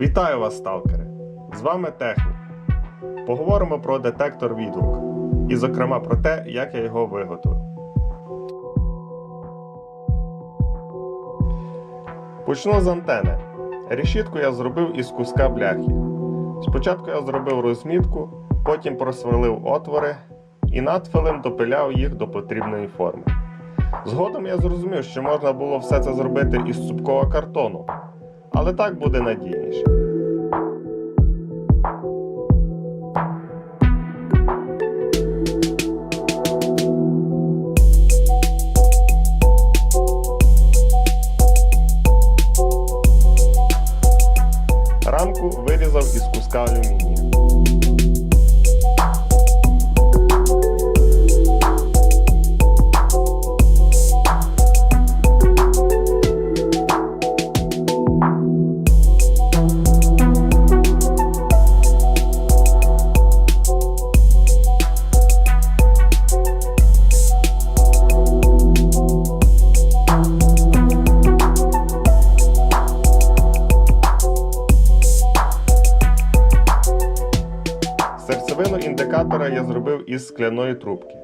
Вітаю вас, сталкери! З вами Технік. Поговоримо про детектор відгук. І, зокрема, про те, як я його виготовив. Почну з антени. Решітку я зробив із куска бляхи. Спочатку я зробив розмітку, потім просверлив отвори і надфилем допиляв їх до потрібної форми. Згодом я зрозумів, що можна було все це зробити із цупкого картону, але так буде надійніше. Рамку вирізав із куска алюмінію. Серцевину індикатора я зробив із скляної трубки.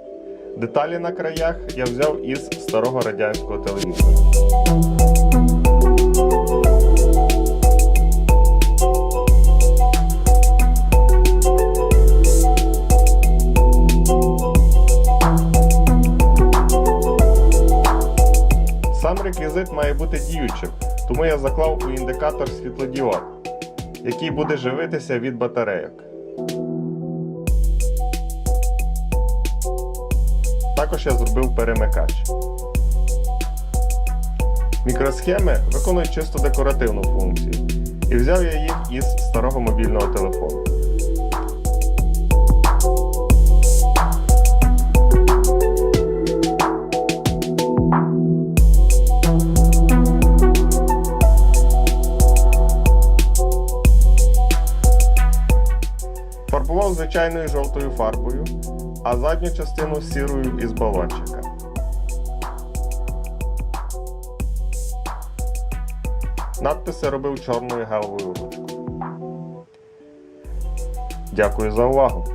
Деталі на краях я взяв із старого радянського телевізора. Сам реквізит має бути діючим, тому я заклав у індикатор світлодіод, який буде живитися від батарейок. Також я зробив перемикач. Мікросхеми виконують чисто декоративну функцію, і взяв я їх із старого мобільного телефону. Фарбував звичайною жовтою фарбою, а задню частину сірою із балончика. Надписи робив чорною геловою ручкою. Дякую за увагу!